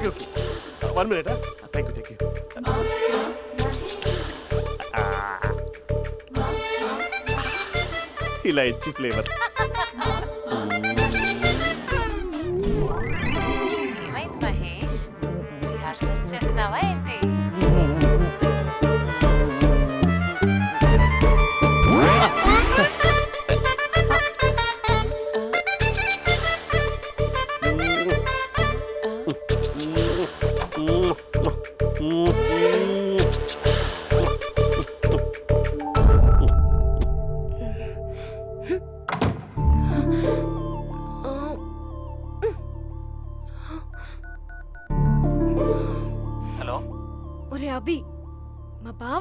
Okay okay one minute thank you thank you ఇలా ఇచ్చి flavour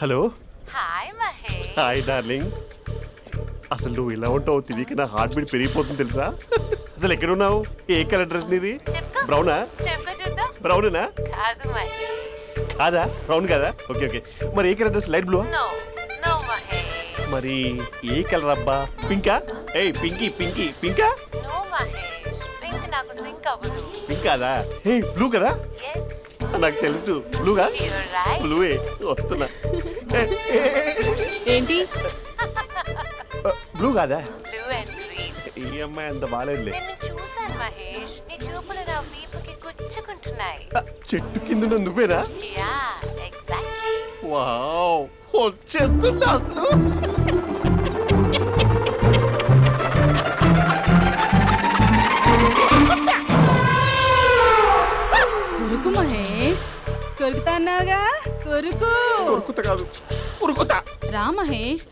Hello. Hi Mahesh. Hi darling. అసలు నువ్వు ఇలా ఉంటావు తిరిగి నా హార్ట్ బీట్ పెరిగిపోతుంది తెలుసా? అసలు ఎక్కడున్నావు ఏ కలర్ డ్రెస్ నీది? బ్రౌనా బ్రౌనేనా కాదు మహేష్. కాదా? బ్రౌన్ కదా? ఓకే ఓకే మరి ఏ colour dress light blue no no Mahesh. మరి ఏ కలర్ అబ్బా? పింకా ఏయ్ పింకీ పింకీ పింకా నో మహేష్. పింక్ నాకు సింక్ అవ్వదు. పింక్ కాదా? ఏ బ్లూ కదా? నాకు తెలుసు. బ్లూగా బ్లూవే వస్తున్నా. ఏంటి? బ్లూ కాదా? ఈ అమ్మాయి అంత బాగాలేదులే మహేష్. నీ చూపులు నా వీపుకి గుచ్చుకుంటున్నాయి. చెట్టు కింద నువ్వేనా? యా ఎగ్జాక్ట్లీ వావ్ వచ్చేస్తున్నా అసలు? కొరుకుతా అన్నావుగా కొరుకు. ఉరుకుత కాదు. ఉరుకుతా రా మహేష్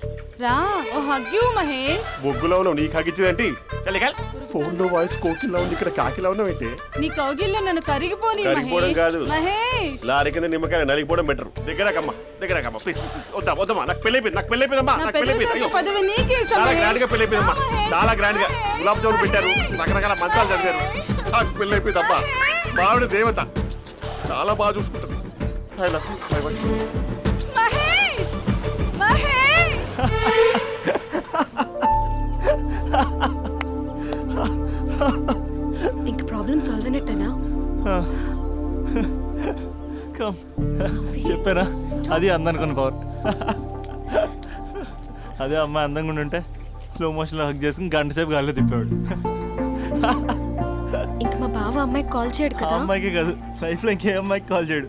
రా. ఓ హగ్యూ మహేష్. బొగ్గులో ఉన్నావు నీకు హగించిందేంటి చలికాల్. ఫోన్లో వాయిస్ కోకిలా ఉంది ఇక్కడ కాకిలా ఉన్నావు ఏంటి నీ కౌగిల్లో నన్ను కరిగిపోని కరిగిపోవడం మహేష్. కాదు. మహేష్. లారీ కింద నిమ్మకాయ నలిగిపోవడం బెటర్ దగ్గరకమ్మా దగ్గరకమ్మా ప్లీజ్ వద్దా వద్దమ్మా నాకు పెళ్ళి అయిపోయింది నాకు పెళ్ళి అయిపోయిందమ్మా నా నాకు పెళ్ళి పెద్ద అయిపోయింది. అయ్యో పదవి నీకే ఇస్తా, చాలా మహేష్. గ్రాండ్గా పెళ్ళి అయిపోయిందమ్మా. రా, మహేష్. చాలా గ్రాండ్గా. గులాబ్ జామున్ పెట్టారు. రకరకాల మంచాలు చదివారు. నాకు పెళ్ళి అయిపోయిందమ్మా. మావిడ దేవత. చాలా బాగా చూసుకుంటుంది. I love you. Bye bye. Mahesh Mahesh ఇంక ప్రాబ్లం సాల్వ్ అయినట్టేనా? కమ్ చెప్పారా అది అందనుకున్న పవర్ అదే అమ్మాయి అందంగా ఉండుంటే స్లో మోషన్లో హక్ చేసుకుని గంట సేపు గాల్లో తిప్పేవాడు. ఇంక మా బావ అమ్మాయికి కాల్ చేయడు కదా? అమ్మాయికి కాదు లైఫ్లో ఇంకే అమ్మాయికి కాల్ చేయడు.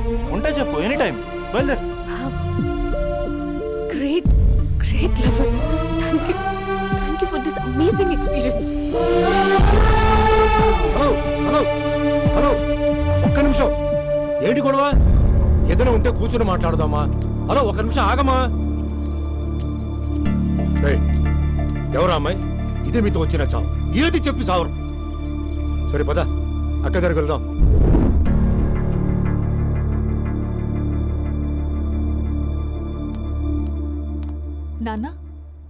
ఉంటే చెప్పు ఎనీ టైం బయలుదేరు. Great great lover thank you thank you for this amazing experience hello hello hello ఒక్క నిమిషం. ఏంటి గొడవ? ఏదైనా ఉంటే కూర్చొని మాట్లాడదామా? హలో ఒక్క నిమిషం ఆగమా ఎవరా అమ్మాయి? ఇదే మీతో వచ్చిన చావు. ఏది చెప్పి సావరు? సరే పద. అక్క దగ్గరికి వెళ్దాం.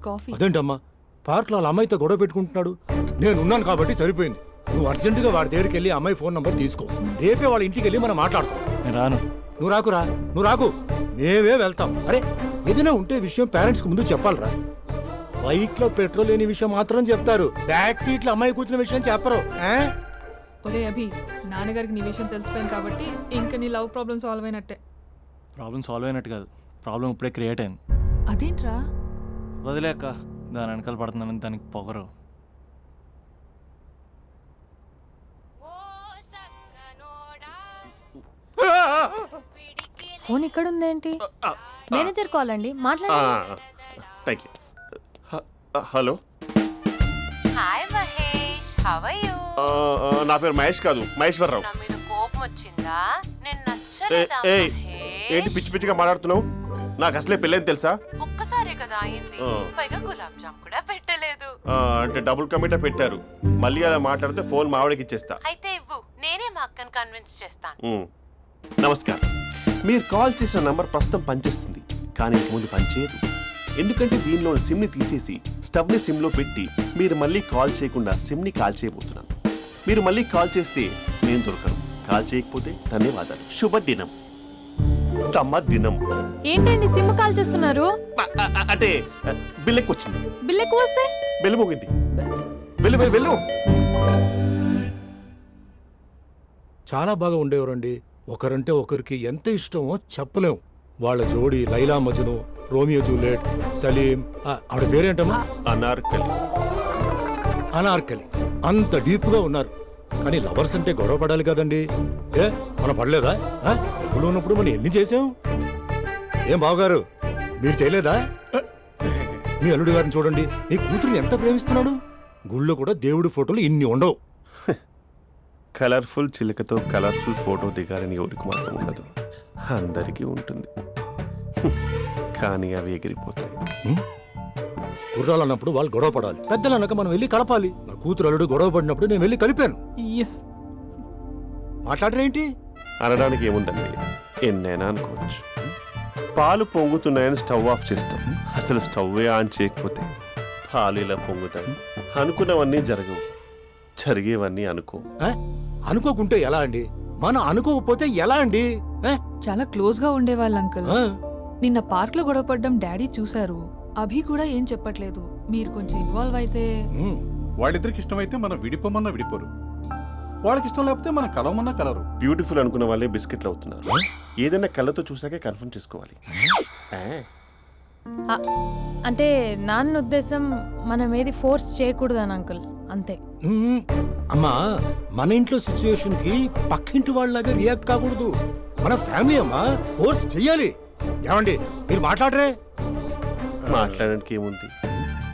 కాఫీ. అదేంటమ్మా? పార్క్లో వాళ్ళ అమ్మాయితో గొడవ పెట్టుకుంటున్నాడు. నేను ఉన్నాను కాబట్టి సరిపోయింది. నువ్వు అర్జెంటుగా వాడి దగ్గరికి వెళ్ళి అమ్మాయి ఫోన్ నంబర్ తీసుకో. రేపే వాళ్ళ ఇంటికి వెళ్ళి మనం మాట్లాడతాం. నేను రాను. నువ్వు రాకురా. నువ్వు రాకు. మేమే వెళ్తాం. అరే ఏదైనా ఉంటే విషయం పేరెంట్స్కి ముందు చెప్పాలరా. బైక్లో పెట్రోల్ లేని విషయం మాత్రం చెప్తారు. బ్యాక్ సీట్లో అమ్మాయి కూర్చున్న విషయం చెప్పరు. ఆ? ఒరే అభి నాన్నగారికి నీ విషయం తెలిసిపోయింది కాబట్టి ఇంకా నీ లవ్ ప్రాబ్లం సాల్వ్ అయినట్టే. ప్రాబ్లం సాల్వ్ అయినట్టు కాదు. ప్రాబ్లం ఇప్పుడే క్రియేట్ అయింది. అదేంట్రా? వదిలేక దాని వెనకాల పడుతున్నానని దానికి పొగరు. ఫోన్ ఇక్కడ ఉందేంటి మేనేజర్ కాల్ అండి మాట్లాడండి thank you hello. Hi Mahesh how you నా పేరు మహేష్ కాదు మహేశ్వరరావు. నా మీద కోపం వచ్చిందా? నేను ఏ- నచ్చలేదా ఏయ్ ఏంటి పిచ్చి పిచ్చిగా మాట్లాడుతున్నావు? నాకు అసలే పెళ్ళని తెలుసా? కదా అయింది. పైగా గులాబ్ జామ్ కూడా పెట్టలేదు. అంటే డబుల్ కమిటా పెట్టారు. మళ్ళీ అలా మాట్లాడితే ఫోన్ మా ఆవిడకి ఇచ్చేస్తా. అయితే ఇవ్వు. నేనే మా అక్కని కన్విన్స్ చేస్తాను. నమస్కారం. మీరు కాల్ చేసిన నంబర్ ప్రస్తుతం పనిచేస్తుంది. కానీ ముందు పనిచేయదు. ఎందుకంటే దీనిలో సిమ్ని తీసేసి స్టవ్ని సిమ్లో పెట్టి మీరు మళ్ళీ కాల్ చేయకుండా సిమ్ని కాల్ చేయబోతున్నాను. మీరు మళ్ళీ కాల్ చేస్తే నేను దొరకను. కాల్ చేయకపోతే ధన్యవాదాలు. శుభదినం. తమ్మ దినం. ఏంటండి సిమ్ కాల్ చేస్తున్నారు? అంటే అ, బిల్ ఎక్కువ వచ్చింది బిల్ ఎక్కువ వస్తే బెల్లు మోగింది వెళ్ళు వెళ్ళు వెళ్ళు. చాలా బాగా ఉండేవారండి. ఒకరంటే ఒకరికి ఎంత ఇష్టమో చెప్పలేం. వాళ్ళ జోడి లైలా మజను రోమియో జూలియట్ సలీం ఆవిడ పేరేంటమ్మా? అనార్కలి. అనార్కలి. అంత డీప్గా ఉన్నారు. కానీ లవర్స్ అంటే గొడవ పడాలి కదండి. ఏ మనం పడలేదా ఎప్పుడు ఉన్నప్పుడు మనం ఎన్ని చేసాం ఏం బావగారు మీరు చేయలేదా? మీ అల్లుడి గారిని చూడండి మీ కూతురుని ఎంత ప్రేమిస్తున్నాడు? గుళ్ళో కూడా దేవుడి ఫోటోలు ఇన్ని ఉండవు. కలర్ఫుల్ చిలుకతో కలర్ఫుల్ ఫోటో దిగాలని ఎవరికి మాత్రం ఉండదు. అందరికీ ఉంటుంది. కానీ అవి ఎగిరిపోతాయి. గుర్రాలు అన్నప్పుడు వాళ్ళు గొడవ పడాలి. పెద్దలు అన్నాక మనం వెళ్ళి కలపాలి. నా కూతురు అల్లుడు గొడవ పడినప్పుడు నేను వెళ్ళి కలిపాను. మాట్లాడరేంటి? అనడానికి ఏముందండి? ఎన్నైనా అనుకోవచ్చు. పాలు పొంగుతున్నాయని స్టవ్ ఆఫ్ చేస్తాం. అసలు స్టవ్వే ఆన్ చేయకపోతే పాలు ఇలా పొంగుతాయి. అనుకున్నవన్నీ జరగవు. జరిగేవన్నీ అనుకో? అనుకోకుంటే ఎలా అండి? మనం అనుకోకపోతే ఎలా అండి? చాలా క్లోజ్గా ఉండేవాళ్ళు అంకుల్? నిన్న పార్క్లో గొడవ పడ్డం డాడీ చూశారు. అభి కూడా ఏం చెప్పట్లేదు. మీరు కొంచెం ఇన్వాల్వ్ అయితే. వాళ్ళిద్దరికి ఇష్టమైతే మనం విడిపోమన్నా విడిపోరు. వాళ్ళకి ఇష్టం లేకపోతే మనం కలవమన్నా కలవరు. బ్యూటిఫుల్ అనుకున్న వాళ్ళే బిస్కెట్లు అవుతున్నారు. ఏదైనా కళ్ళతో చూసాకే కన్ఫర్మ్ చేసుకోవాలి. అంటే నాన్న ఉద్దేశం మనం ఏది ఫోర్స్ చేయకూడదని అంకుల్ అంతే. అమ్మా మన ఇంట్లో సిచ్యుయేషన్కి పక్కింటి వాళ్ళలాగా రియాక్ట్ కాకూడదు. మన ఫ్యామిలీ అమ్మా ఫోర్స్ చెయ్యాలి. ఏమండి మీరు మాట్లాడరే? మాట్లాడడానికి ఏముంది?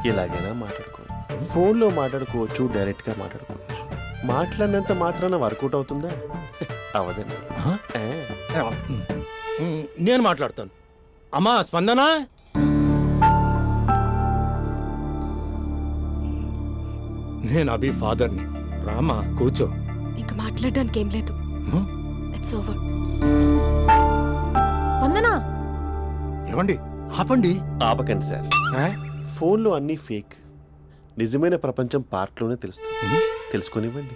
ఎలాగైనా మాట్లాడుకోవచ్చు ఫోన్లో మాట్లాడుకోవచ్చు డైరెక్ట్గా మాట్లాడుకోవచ్చు. మాట్లాడినంత మాత్రాన వర్కౌట్ అవుతుందా? అవదండి. నేను మాట్లాడతాను. అమ్మా స్పందన? నేను అభి ఫాదర్ని. రామా కూర్చో. ఇంకా మాట్లాడడానికి ఏం లేదు? ఇట్స్ ఓవర్ స్పందన? ఏమండి? ఆపండి. ఆపకండి సార్? ఫోన్లో అన్నీ ఫేక్. నిజమైన ప్రపంచం పార్ట్లోనే తెలుస్తుంది. తెలుసుకొనివ్వండి.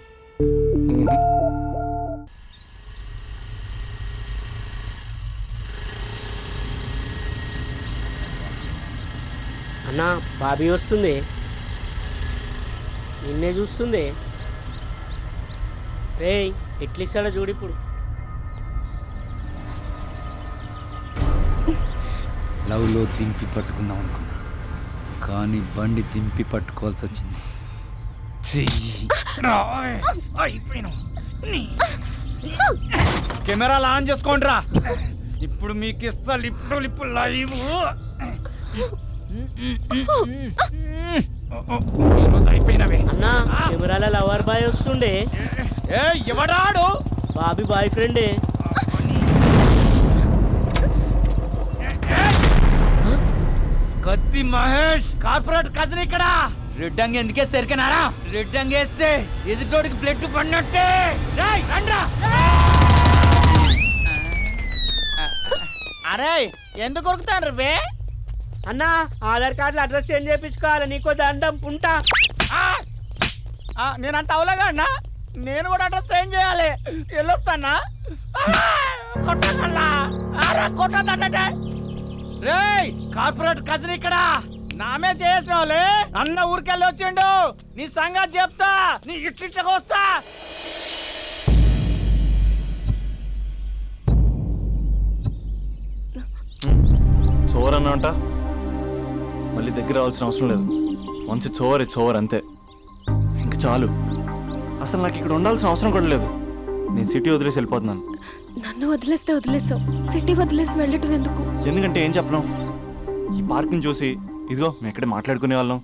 అన్నా బాబీ వస్తుంది. నిన్నే చూస్తుంది. రేయ్ ఎట్లిస్తాడో చూడు ఇప్పుడు. లవ్లో దింపి పట్టుకుందాం అనుకున్నా. కానీ బండి దింపి పట్టుకోవాల్సి వచ్చింది. చెయ్యి కెమెరాలు ఆన్ చేసుకోండిరా. ఇప్పుడు మీకు ఇస్తా లిప్పు లిప్పు లైవ్ ఈరోజు అయిపోయినవే. అన్నా కెమెరాల లవర్ బాయ్ వస్తుండే. ఏ ఎవడాడు? బాబీ బాయ్ ఫ్రెండే. కత్తి మహేష్ కార్పొరేట్ కజన్ ఇక్కడ. రెడ్ అంగి ఎందుకే సరికినారా? రెడ్ అంగి వేస్తే ఎదుటోడికి బ్లడ్ పడినట్టే. రేయ్, రండ్రా. అరే ఎందుకు కొరుకుతాను రే అన్నా ఆధార్ కార్డులో అడ్రస్ చేంజ్ చేయించుకోవాలి నీకో దండం ఉంటా! ఆ, నేనంత అవలేగా అన్నా? నేను కూడా అడ్రస్ చేంజ్ చేయాలి. వెళ్ళొస్తానా? కొట్టగల్లా కొట్టదంటే రేయ్ కార్పొరేట్ కజన్ ఇక్కడ. నామే చేసిన వాళ్ళే అన్న ఊరికెళ్ళి వచ్చిండు. నీ సంగతి చెప్తా. నీ ఇట్లిట్లకి వస్తా. చోర్ అన్న అంట మళ్ళీ దగ్గర రావాల్సిన అవసరం లేదు. ఓవర్ ఇట్స్ ఓవర్ అంతే. ఇంక చాలు. అసలు నాకు ఇక్కడ ఉండాల్సిన అవసరం కూడా లేదు. నేను సిటీ వదిలేసి వెళ్ళిపోతున్నాను. నన్ను వదిలేస్తే వదిలేసావు. సిటీ వదిలేసి వెళ్ళటం ఎందుకు? ఎందుకంటే ఏం చెప్పను? ఈ పార్క్ని చూసి ఇదిగో మేము ఎక్కడే మాట్లాడుకునే వాళ్ళం.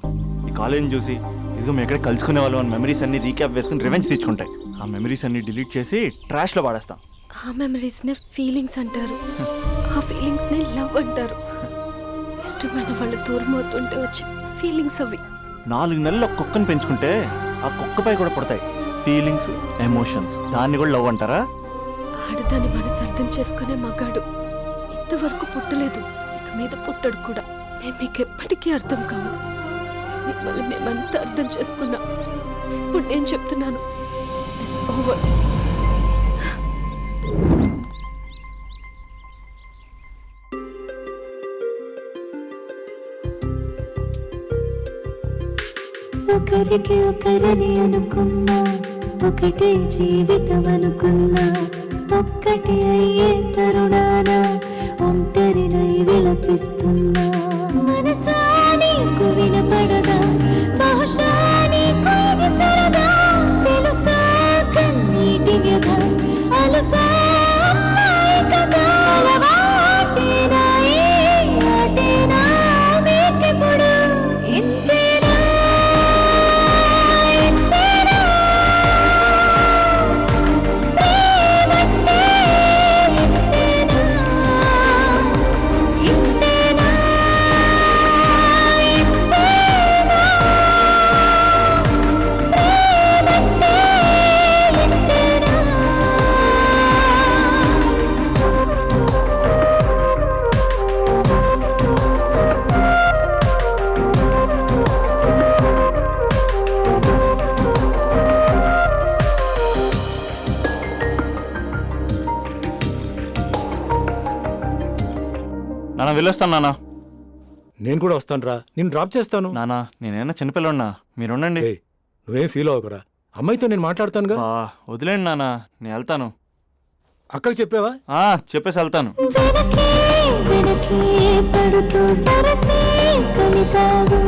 ఈ కాలేజీని చూసి ఇదిగో మేము ఎక్కడే కలుసుకునే వాళ్ళం అని మెమరీస్ అన్ని రీక్యాప్ వేసుకుని రివెంజ్ తెచ్చుకుంటాయి ఆ మెమరీస్ అన్ని డిలీట్ చేసి ట్రాష్లో పాడేస్తాం ఆ మెమరీస్ నే ఫీలింగ్స్ అంటారు. ఆ ఫీలింగ్స్ నే లవ్ అంటారు. ఇష్టమైన వాళ్ళు దూరం అవుతుంటే వచ్చే ఫీలింగ్స్ అవి. నాలుగు నెలలు కుక్కను పెంచుకుంటే ఆ కుక్కపై కూడా పడతాయి. ఫీలింగ్స్ ఎమోషన్స్ దాన్ని కూడా లవ్ అంటారా? ఆడదాని మనసు అర్థం చేసుకునే మగాడు ఇంతవరకు పుట్టలేదు. ఇక మీద పుట్టడు కూడా. మేము మీకు ఎప్పటికీ అర్థం కాము మిమ్మల్ని మేమంతా అర్థం చేసుకున్నాం. ఇప్పుడు నేను చెప్తున్నాను. ఇట్స్ ఓవర్ ఒకరికి ఒకరిని అనుకున్నా ఒకటే జీవితం అనుకున్నా ఒక్కటి అయ్యే తరుణాన ఒంటరినై విలపిస్తున్నా. మనసా నాన్న వెళ్ళొస్తాను నాన్న. నేను కూడా వస్తాను రా నేను డ్రాప్ చేస్తాను. నాన్న నేనైనా చిన్నపిల్లన్నా మీరు ఉండండి ఏయ్, నువ్వేం ఫీల్ అవ్వకురా. అమ్మాయితో నేను మాట్లాడతానుగా? బా వదిలేండి నాన్న. నేను వెళ్తాను. అక్కకి చెప్పావా? ఆ, చెప్పేసి వెళ్తాను. వెనకే వెనకే పడుతూ వరసే కలిపావు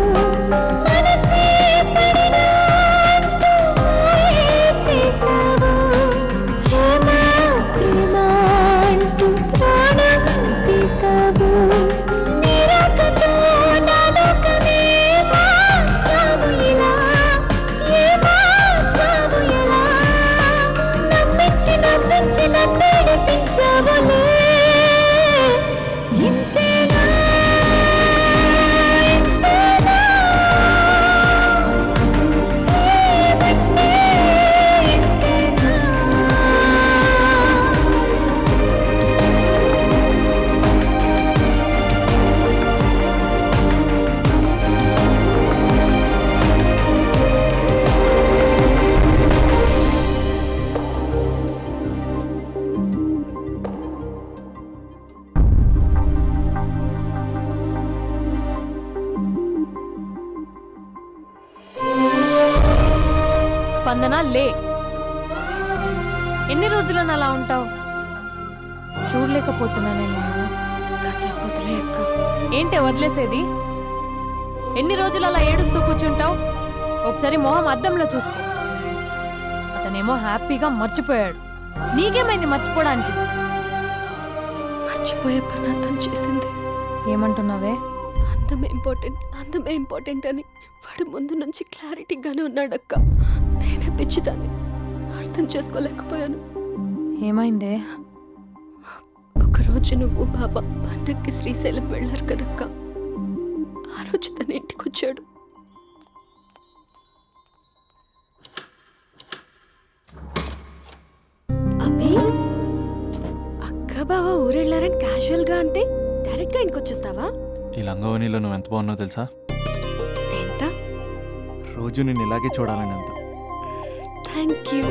ఎన్ని రోజులు అలా ఏడుస్తూ కూర్చుంటావు? ఒకసారి మొహం అద్దంలో చూసుకో. అతనేమో హ్యాపీగా మర్చిపోయాడు. నీకేమైంది మర్చిపోవడానికి? మర్చిపోయే పని అతను చేసింది. ఏమంటున్నావే? అందమే ఇంపార్టెంట్ అందమే ఇంపార్టెంట్ అని వాడు ముందు నుంచి క్లారిటీగానే ఉన్నాడక్క. నేనే పిచ్చిదాన్ని. అర్థం చేసుకోలేకపోయాను. ఏమైందే? ఒకరోజు నువ్వు బాబా పండక్కి శ్రీశైలం వెళ్ళారు కదక్క. ఆ రోజు తన ఇంటికి వచ్చాడు. అక్క బావ ఊరెళ్ళారని క్యాజువల్గా అంటే డైరెక్ట్గా ఇంటికి వచ్చేస్తావా? ఈ లంగవనిలో నువ్వు ఎంత బాగున్నావు తెలుసా? ఎంత? రోజు నేను ఇలాగే చూడాలని అంత. Thank you.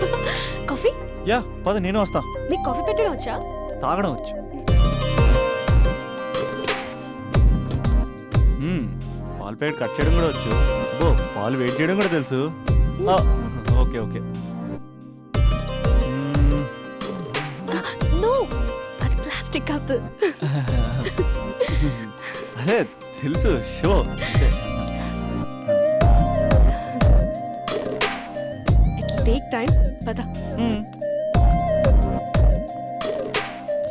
కాఫీ? యా పద నేను వస్తా. నీకు కాఫీ పెట్టడం వచ్చా? తాగడం వచ్చు. పాలు ప్యాకెట్ కట్ చేయడం కూడా వచ్చు. బో పాలు వెయిట్ చేయడం కూడా తెలుసు. Okay okay. ప్లాస్టిక్ కప్ అదే తెలుసు షో. టేక్ టైం పద.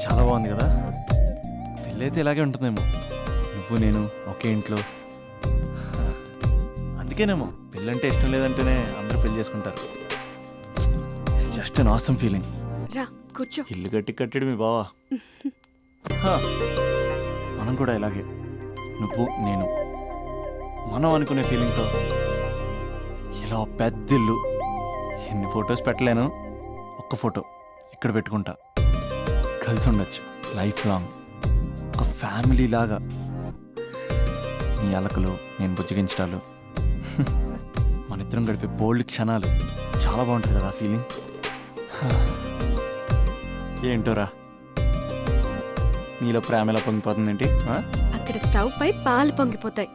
చాలా బాగుంది కదా. పెళ్ళైతే ఇలాగే ఉంటుందేమో. నువ్వు నేను ఒకే ఇంట్లో. అందుకేనేమో పెళ్ళంటే ఇష్టం లేదంటేనే అందరూ పెళ్ళి చేసుకుంటారు. జస్ట్ అన్ ఆసమ్ ఫీలింగ్ రా కూర్చో. ఇల్లు కట్టి కట్టాడు మీ బావా. హా, మనం కూడా ఇలాగే. నువ్వు నేను. మనం అనుకునే ఫీలింగ్తో ఇలా ఓ పెద్ద ఇల్లు. ఎన్ని ఫొటోస్ పెట్టలేను. ఒక్క ఫోటో ఇక్కడ పెట్టుకుంటా. కలిసి ఉండొచ్చు లైఫ్ లాంగ్ ఒక ఫ్యామిలీ లాగా. నీ అలకలు నేను బుజ్జగించడాలు. మన ఇద్దరం గడిపే బోల్డ్ క్షణాలు చాలా బాగుంటుంది కదా ఫీలింగ్ ఏంటోరా నీలో ప్రేమ ఎలా పొంగిపోతుందేంటి? ఆ? అక్కడ స్టవ్ పై పాలు పొంగిపోతాయి.